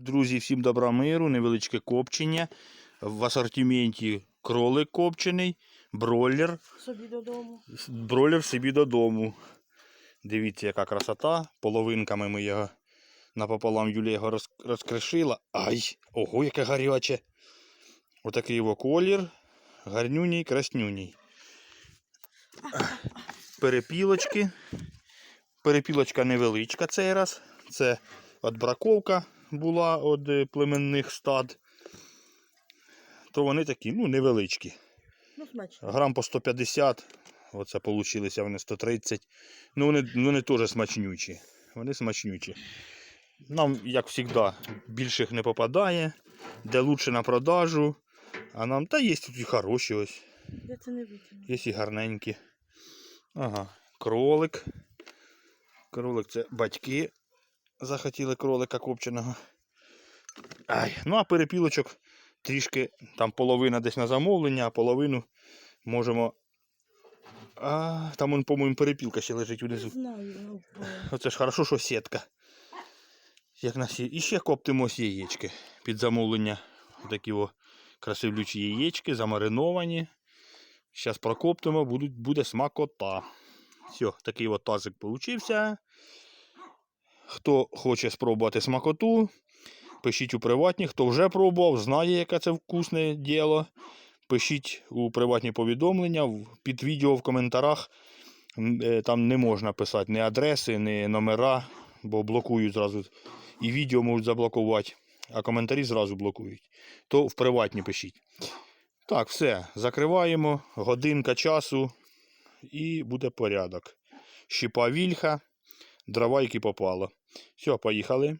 Друзі, всім добра миру, невеличке копчення. В асортименті кролик копчений, бройлер, Собі додому. бройлер собі додому. Дивіться, яка красота. Половинками ми його напополам Юлія його роз, розкришила. Ай! Ого, яке гаряче. Отакий його колір. Гарнюній, краснюній. Перепілочки. Перепілочка невеличка цей раз. Це от браковка була від е, племенних стад. То вони такі, ну, невеличкі. Ну, смачно. Грам по 150. Оце получилися вони 130. Ну, вони, вони теж смачнючі. Вони смачнючі. Нам, як завжди, більших не попадає. Де лучше на продажу. А нам, та є тут і хороші ось. Я це не. Є і гарненькі. Ага, кролик. Кролик це батьки захотіли кролика копченого. Ай, ну а перепілочок трішки, там половина десь на замовлення, а половину можемо. А, там, он, по-моєму, перепілка ще лежить знаю. Оце ж хорошо, що сітка. Як на сі... І ще коптимо ось яєчки під замовлення. Такі о красивлючі яєчки, замариновані. Зараз прокоптимо, будуть, буде смакота. Все, такий от тазик получився. Хто хоче спробувати смакоту, пишіть у приватні. Хто вже пробував, знає, яке це вкусне діло. Пишіть у приватні повідомлення під відео в коментарях. Е, Там не можна писати ні адреси, ні номера, бо блокують зразу. І відео можуть заблокувати, а коментарі зразу блокують. То в приватні пишіть. Так, все, закриваємо. Годинка часу і буде порядок. Щіпа вільха, дрова, які попало. Все, поїхали.